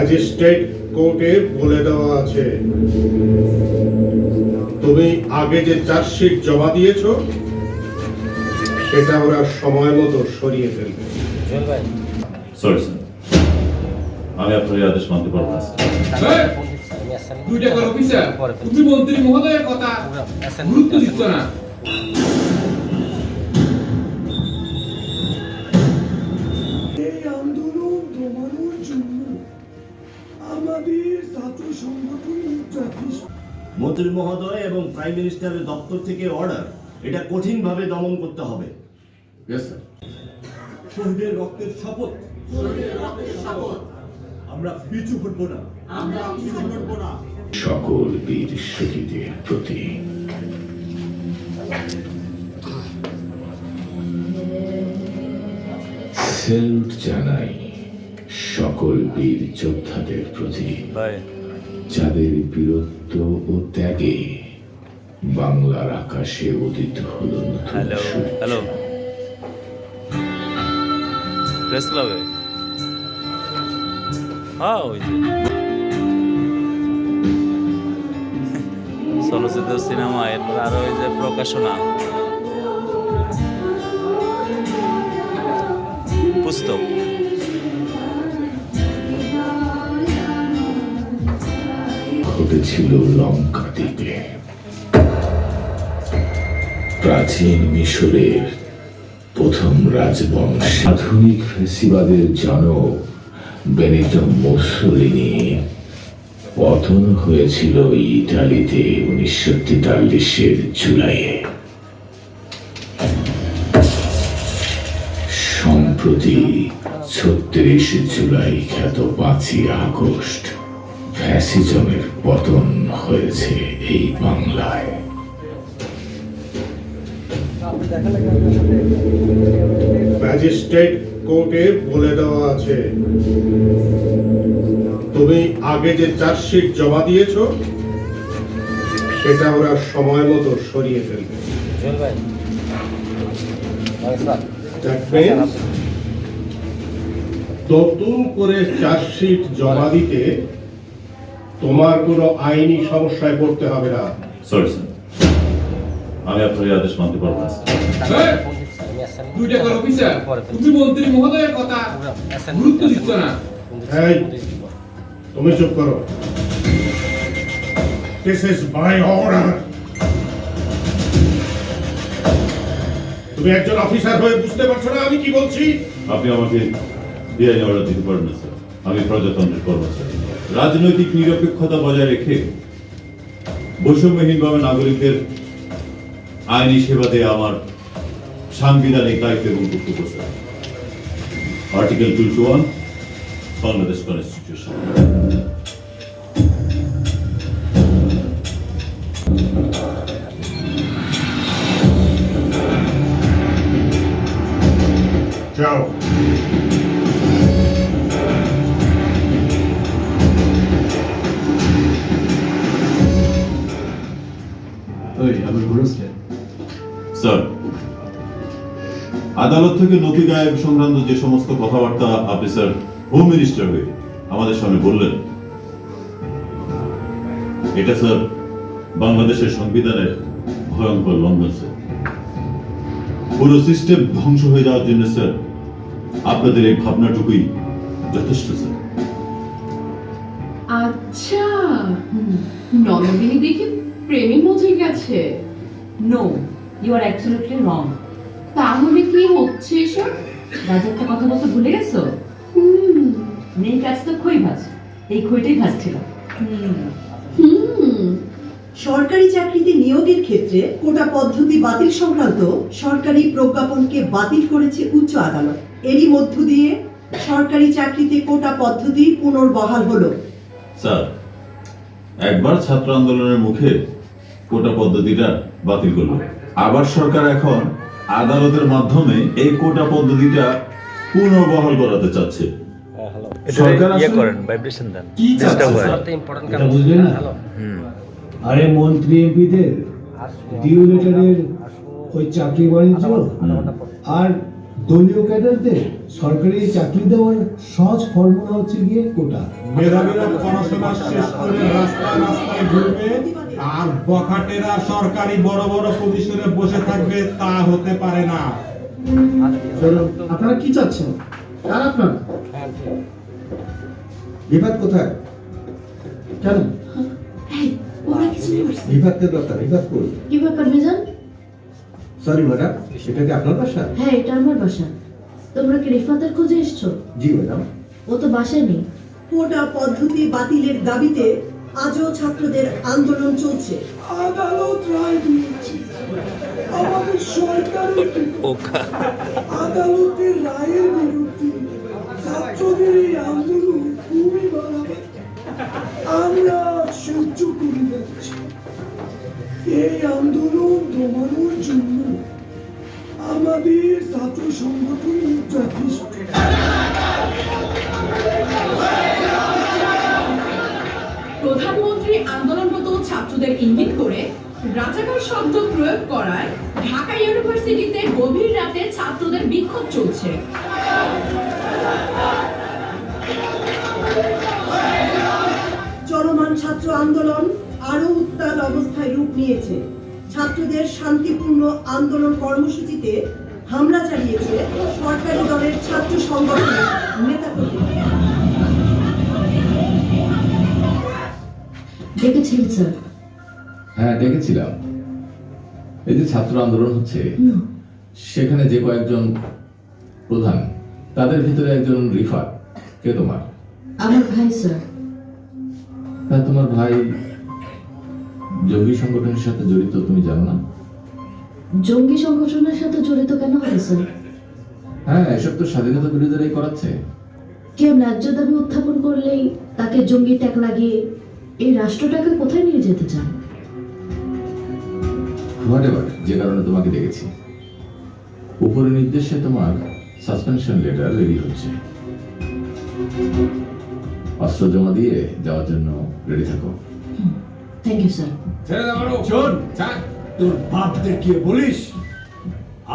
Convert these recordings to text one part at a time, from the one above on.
Magistrate কোর্টে বলে দেওয়া আছে। তুমি আগে যে চার্জশিট জমা দিয়েছ সেটা ওরা সময় মতো সরিয়ে ফেলবে। সরি স্যার আমি আপনার আদেশ মানতে পারব না দুই টাকার অফিসার। তুমি মন্ত্রী মহোদয়ের কথা গুরুত্ব দিচ্ছ না। মন্ত্রী মহোদয় এবং প্রাইম মিনিস্টারের দপ্তর থেকে অর্ডার। এটা কঠিনভাবে দমন করতে হবে। শহীদের রক্তের শপথ। আমরা পিছু হটবো না। আমরা পিছু হটবো না। সকল বীর শহীদের প্রতি। সেলুট জানাই। সকল বীর যোদ্ধাদের প্রতি যাদের বীরত্ব ও ত্যাগে বাংলার আকাশে উদিত হল হ্যালো হ্যালো প্রেস ক্লাবে হ্যাঁ ওই যে। চলচ্চিত্র সিনেমা এরপর আরও ওই যে প্রকাশনা। পুস্তক। ঘটেছিল লঙ্কা দ্বীপে প্রাচীন মিশরের প্রথম রাজবংশ। আধুনিক ফেসিবাদের জনক বেনিটো মুসলিনি পতন হয়েছিল ইটালিতে উনিশশো তেতাল্লিশের জুলাইয়ে। সম্প্রতি ছত্রিশ জুলাই খ্যাত পাঁচই আগস্ট ফ্যাসিজমের পতন হয়েছে এই বাংলায়। ম্যাজিস্ট্রেট কোর্টে বলে দেওয়া আছে, তুমি আগে যে চার্জশিট জমা দিয়েছ, সেটা ওরা সময় মতো সরিয়ে ফেলবে। নতুন করে চার্জশিট জমা দিতে তোমার কোনো আইনি সমস্যায় পড়তে হবে না। সরি স্যার আমি আপনার এই আদেশ মানতে পারব না দুই টাকার অফিসার। তুমি মন্ত্রী মহোদয়ের কথা গুরুত্ব দিচ্ছ না। তুমি চুপ করো। দিস ইজ মাই অর্ডার তুমি একজন অফিসার হয়ে বুঝতে পারছ না আমি কি বলছি? আপনি আমাকে বেআইনি অর্ডার দিতে পারেন না স্যার আমি প্রজাতন্ত্রের কর্মচারী। রাজনৈতিক নিরপেক্ষতা বজায় রেখে বৈষম্যহীনভাবে নাগরিকদের আইনি সেবা দেয়া আমার সাংবিধানিক দায়িত্ব এবং কর্তব্য। Article two two one Bangladesh constitution আদালত থেকে নথি গায়েব সংক্রান্ত যে সমস্ত কথাবার্তা আপনি স্যার হোম মিনিস্টার হয়ে আমাদের সামনে বললেন, এটা স্যার বাংলাদেশের সংবিধানের ভয়ঙ্কর লঙ্ঘন, স্যার। পুরো সিস্টেম ধ্বংস হয়ে যাওয়ার জন্য, স্যার, আপনাদের এই ভাবনাটুকুই যথেষ্ট, স্যার। আচ্ছা ননদিনী দেখে প্রেমে মজে গেছে। No you are absolutely wrong তাহলে কি হচ্ছে এসব? রাজারটা কথা বলতে ভুলে গেছো? হুম। কাজ তো খই ভাজ। এই খইটাই ভাজছিল। সরকারি চাকরিতে নিয়োগের ক্ষেত্রে কোটা পদ্ধতি বাতিল সংক্রান্ত সরকারি প্রজ্ঞাপনকে বাতিল করেছে উচ্চ আদালত। এরই মধ্য দিয়ে সরকারি চাকরিতে কোটা পদ্ধতি পুনর্বহাল হলো। স্যার একবার ছাত্র আন্দোলনের মুখে কোটা পদ্ধতিটা বাতিল করল। আবার সরকার এখন আদালতের মাধ্যমে এই কোটা পদ্ধতিটা পুনর্বহাল করাতে চাচ্ছে। সরকার ইয়ে করেন, ভাইব্রেশন দেন। কি চাচ্ছে? হয়। হুম। আরে মন্ত্রী এমপিদের আসব ডিউ লেটারের ওই চাকরি বাণিজ্য আধা ঘণ্টা পর আর দলীয় ক্যাডারদের সরকারি চাকরি দেওয়ার সহজ ফর্মুলা হচ্ছে গিয়ে কোটা। মেধাবীরা পড়াশোনা শেষ করে রাস্তায় রাস্তায় ঘুরবে আর বখাটেরা সরকারি বড় বড় পজিশনে বসে থাকবে তা হতে পারে না। আপনারা কি চাচ্ছেন? কার আপনারা? হ্যাঁ বিভাগ কোথায়? কেন? বিভাগকে দরকার বিভাগ কই? কি ব্যাপার মেজান সরি ম্যাডাম সেটা কি আপনার বাসা? হ্যাঁ এটা আমার বাসা। তোমরা কি রিফাতের খোঁজে এসছো? জি ম্যাডাম ও তো বাসায় নেই। কোটা পদ্ধতি বাতিলের দাবিতে আজও ছাত্রদের আন্দোলন চলছে। আদালত রায় দিয়েছে। আমাদের সরকারের ওকা আদালতের রায়ের বিরুদ্ধে ছাত্রদের এই আন্দোলন খুবই বাড়াবে আমরা সহ্য করে যাচ্ছি এই আন্দোলন দমানোর জন্য আমাদের ছাত্র সংগঠন যথেষ্ট। ইঙ্গিত করে রাজাকার শব্দ প্রয়োগ করায় ঢাকা ইউনিভার্সিটিতে গভীর রাতে ছাত্রদের বিক্ষোভ চলছে। চলমান ছাত্র আন্দোলন আরও উত্তাল অবস্থায় রূপ নিয়েছে। ছাত্রদের শান্তিপূর্ণ আন্দোলন কর্মসূচিতে হামলা চালিয়েছে সরকারি দলের ছাত্র সংগঠনের নেতাকর্মীরা। দেখেছেন স্যার হ্যাঁ ডেকেছিলাম এই যে ছাত্র আন্দোলন হচ্ছে সেখানে যে কয়েকজন প্রধান তাদের ভিতরে একজন রিফাত। কে তোমার? আমার ভাই স্যার। তা তোমার ভাই জঙ্গি সংগঠনের সাথে জড়িত তুমি জানো না? জঙ্গি সংগঠনের সাথে জড়িত কেন হবে স্যার? হ্যাঁ এসব তো স্বাধীনতা বিরোধীরাই করাচ্ছে। কেউ ন্যায্য দাবি উত্থাপন করলেই তাকে জঙ্গি ট্যাগ লাগিয়ে এই রাষ্ট্রটাকে কোথায় নিয়ে যেতে চান হোয়াট এভার যে কারণে তোমাকে দেখেছি। উপরের নির্দেশে তোমার সাসপেনশন লেটার রেডি হচ্ছে। অস্ত্র জমা দিয়ে যাওয়ার জন্য রেডি থাকো। থ্যাংক ইউ স্যার শোন তোর বলিস?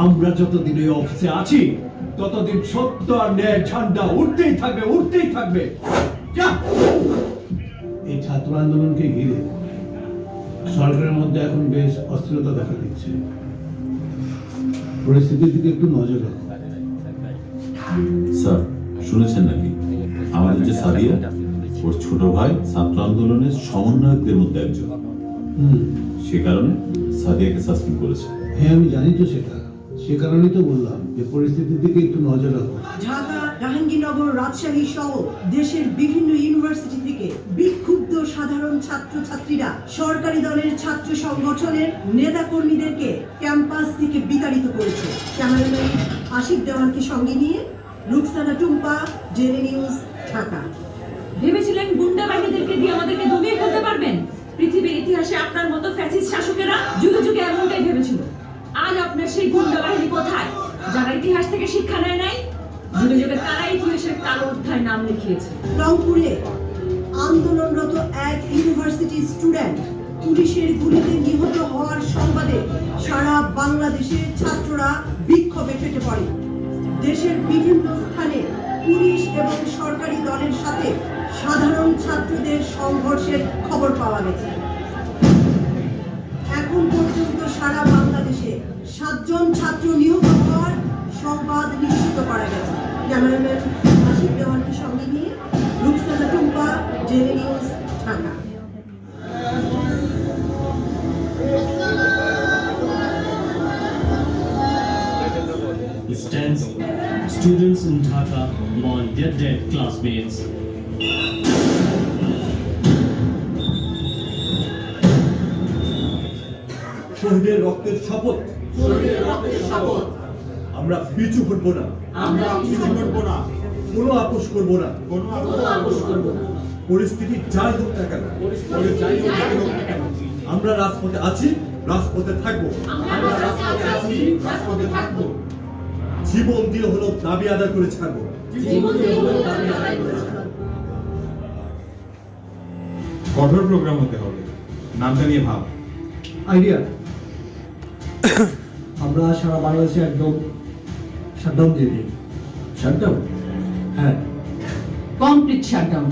আমরা যতদিন এই অফিসে আছি ততদিন সত্য আর ন্যায় ঝান্ডা উঠতেই থাকবে উঠতেই থাকবে। এই ছাত্র আন্দোলনকে ঘিরে সরকারের মধ্যে এখন বেশ অস্থিরতা দেখা দিচ্ছে। পরিস্থিতির দিকে একটু নজর রাখো। স্যার শুনেছেন নাকি? আমাদের যে সাদিয়া ওর ছোট ভাই ছাত্র আন্দোলনের সমন্বয়কদের মধ্যে একজন। সে কারণে সাদিয়াকে সাসপেন্ড করেছে। হ্যাঁ আমি জানি তো সেটা। সে কারণেই তো বললাম যে পরিস্থিতির দিকে একটু নজর রাখো। ঢাকা জাহাঙ্গীরনগর রাজশাহী সহ দেশের বিভিন্ন ইউনিভার্সিটি থেকে বিক্ষুব্ধ সাধারণ ছাত্রছাত্রীরা সরকারি দলের ছাত্র সংগঠনের নেতা কর্মীদেরকে ক্যাম্পাস থেকে বিতাড়িত করেছে। ক্যামেরাম্যান আশিক দেওয়ানকে সঙ্গে নিয়ে রুকসানা টুম্পা ডেলি নিউজ ঢাকা। ভেবেছিলেন গুন্ডা বাহিনীদেরকে দিয়ে আমাদেরকে দমিয়ে ফেলতে পারবেন? পৃথিবীর ইতিহাসে আপনার মতো ফ্যাসিস্ট শাসকেরা যুগে যুগে এমনটাই ভেবেছিল। আজ আপনার সেই গুন্ডা বাহিনী কোথায়? যারা ইতিহাস থেকে শিক্ষা নেয় নাই যুগে যুগে তারা ইতিহাসের কালো অধ্যায় নাম লিখিয়েছে। রংপুরে আন্দোলনরত এক ইউনিভার্সিটি স্টুডেন্ট পুলিশের গুলিতে নিহত হওয়ার সংবাদে সারা বাংলাদেশের ছাত্ররা বিক্ষোভে ফেটে পড়ে। দেশের বিভিন্ন স্থানে পুলিশ এবং সরকারি দলের সাথে সাধারণ ছাত্রদের সংঘর্ষের খবর পাওয়া গেছে। এখন পর্যন্ত সারা বাংলাদেশে সাতজন ছাত্র নিহত হওয়ার সংবাদ নিশ্চিত করা গেছে। ক্যামেরাম্যান আশিক দেওয়ানকে সঙ্গে নিয়ে in Dhaka mourn their dead classmates. শহীদের রক্তের শপথ। আমরা পিছু হটবো না। আমরা পিছু হটবো না। কোনো আপোষ করব না। কোনো আপোষ করব না। পরিস্থিতি যাই হোক না কেন। পরিস্থিতি যাই হোক না কেন। আমরা রাজপথে আছি রাজপথে থাকব। আমরা রাজপথে আছি রাজপথে থাকব। জীবন দিয়ে হলো দাবি আদায় করে ছাড়বো। কঠোর প্রোগ্রাম হতে হবে। নামটা নিয়ে ভাব। আইডিয়া। আমরা সারা বাংলাদেশে একদম শাটডাউন দিয়ে দিই। শাটডাউন হ্যাঁ। কমপ্লিট শাটডাউন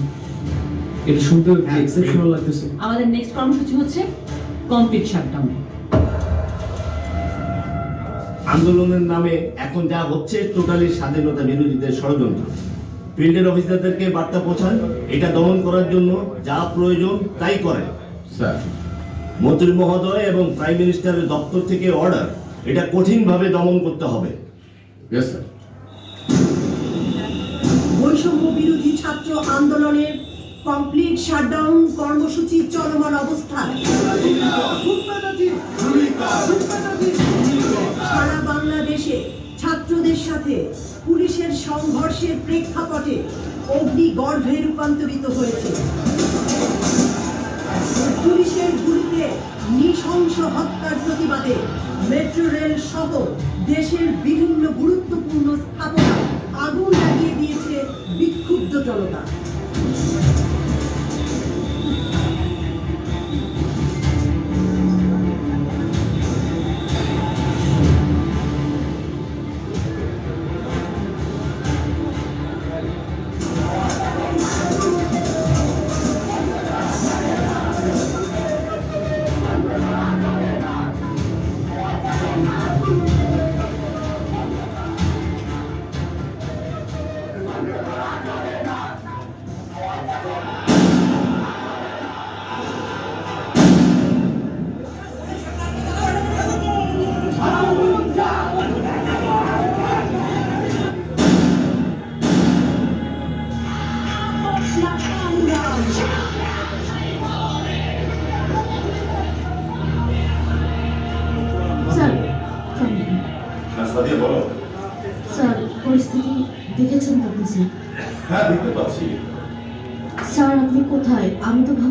এটা শুনতে এক্সেপশনাল লাগতেছে। আমাদের নেক্সট কর্মসূচি হচ্ছে কমপ্লিট শাটডাউন আন্দোলনের নামে এখন যা হচ্ছে টোটালি স্বাধীনতা বিরোধীদের ষড়যন্ত্র। ফিল্ডের অফিসারদেরকে বার্তা পৌঁছান এটা দমন করার জন্য যা প্রয়োজন তাই করেন। স্যার। মন্ত্রী মহোদয় এবং প্রাইম মিনিস্টারের দপ্তর থেকে অর্ডার এটা কঠিনভাবে দমন করতে হবে। বৈষম্য বিরোধী ছাত্র আন্দোলনের কমপ্লিট শাটডাউন কর্মসূচি চলমান অবস্থায়। সাথে পুলিশের সংঘর্ষের প্রেক্ষাপটে অগ্নিগর্ভে রূপান্তরিত হয়েছে। পুলিশের গুলিতে নৃশংস হত্যার প্রতিবাদে মেট্রো রেল সহ দেশের বিভিন্ন গুরুত্বপূর্ণ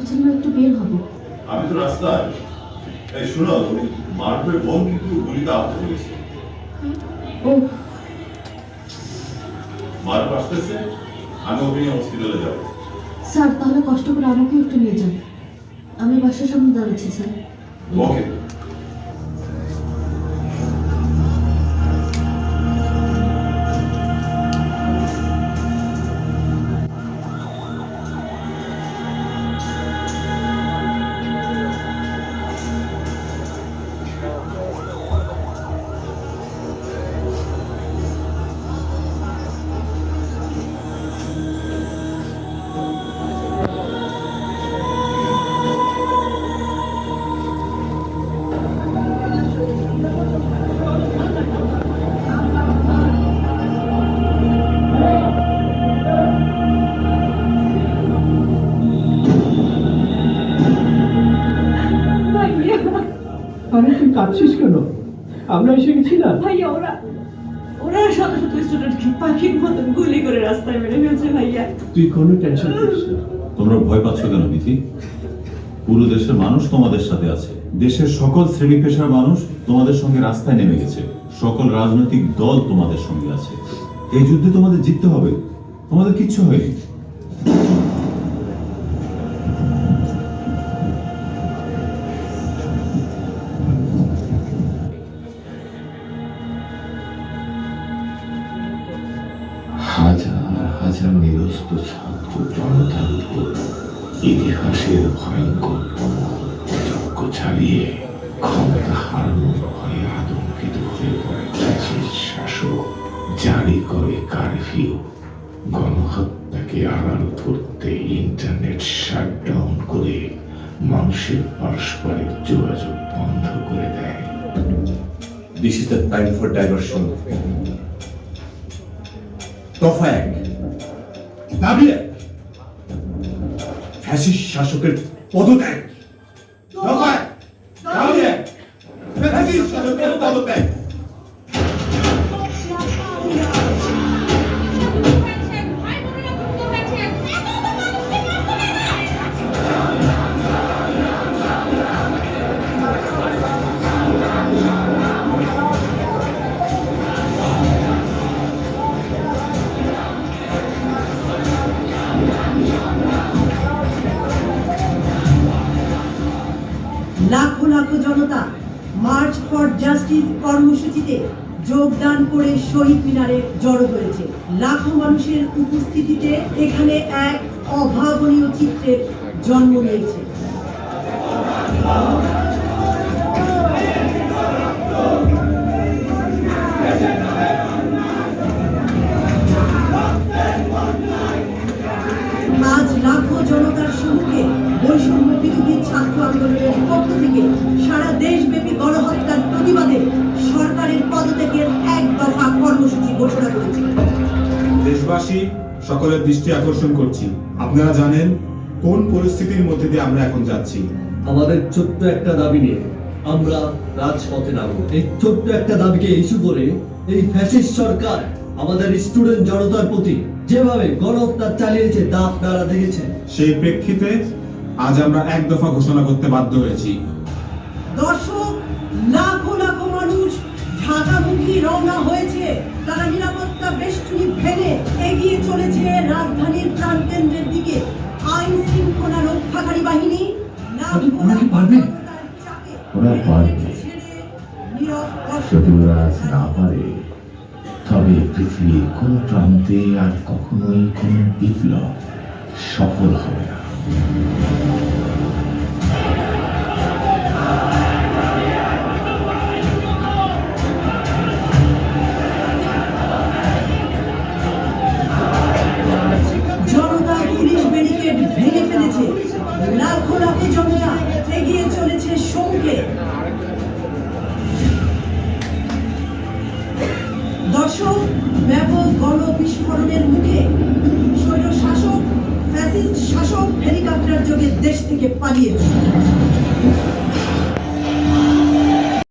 আমি তো ভাবছিলাম একটু বের হব। আমি তো রাস্তায়। এই শোনো মারুফের বোন কিন্তু গুলিতে আহত হয়েছে। ও। মারুফ আসতেছে আমি ওকে নিয়ে হসপিটালে যাব। স্যার তাহলে কষ্ট করে আমাকে একটু নিয়ে যান। আমি বাসার সামনে দাঁড়াচ্ছি স্যার। ওকে শত স্টুডেন্টকে পাখির মতন গুলি করে রাস্তায় মেরে ফেলছে ভাইয়া। তুই কোনো টেনশন করিস না। তোমরা ভয় পাচ্ছ কেন বিথি পুরো দেশের মানুষ তোমাদের সাথে আছে। দেশের সকল শ্রেণি পেশার মানুষ তোমাদের সঙ্গে রাস্তায় নেমে গেছে। সকল রাজনৈতিক দল তোমাদের সঙ্গে আছে। এই যুদ্ধে তোমাদের জিততে হবে। তোমাদের কিচ্ছু হয়নি। হাজার হাজার নিরস্ত ছাত্র জনতার ইতিহাসের ভয়ঙ্কর অযোগ্য চালিয়ে ক্ষমতা হারানোর ভয়ে আতঙ্কিত হয়ে পড়ে ব্রিটিশ শাসক, জারি করে কারফিউ। গণহত্যাকে আড়াল করতে ইন্টারনেট শাটডাউন করে মানুষের পারস্পরিক যোগাযোগ বন্ধ করে দেয়। This is the time for diversion দফা এক দাবি এক ফ্যাসিস্ট শাসকের পদত্যাগ। লাখো লাখো জনতা মার্চ ফর জাস্টিস কর্মসূচিতে যোগদান করে শহীদ মিনারে জড়ো হয়েছে। লাখো মানুষের উপস্থিতিতে এখানে এক অভাবনীয় চিত্রের জন্ম নিয়েছে। আজ লাখো বৈষম্য বিরোধী ছাত্র আন্দোলনের পক্ষ থেকে সারা দেশব্যাপী গণহত্যার প্রতিবাদে সরকারের পদত্যাগের এক দফা কর্মসূচি ঘোষণা করেছে। দেশবাসী সকলের দৃষ্টি আকর্ষণ করছি। আপনারা জানেন কোন পরিস্থিতির মধ্যে দিয়ে আমরা এখন যাচ্ছি। আমাদের ছোট্ট একটা দাবি নিয়ে আমরা রাজপথে নামবো। এই ছোট্ট একটা দাবিকে ইস্যু করে এই ফ্যাসিস্ট সরকার আমাদের স্টুডেন্ট জনতার প্রতি যেভাবে গণহত্যা চালিয়েছে তা আপনারা দেখেছেন। সেই প্রেক্ষিতে আজ আমরা এক দফা ঘোষণা করতে বাধ্য হয়েছি দর্শক লাখো লাখো মানুষ ঢাকামুখী রওনা হয়েছে তারা নিরাপত্তা বেষ্টনী ফেলে এগিয়ে চলেছে রাজধানীর প্রাণকেন্দ্রের দিকে আইন শৃঙ্খলা রক্ষাকারী বাহিনী ওরা কি পারবে? ওরা পারবে। যদি ওরা আজ না পারে তবে পৃথিবীর কোন প্রান্তে আর কখনোই কোন বিপ্লব সফল হবে না どうも。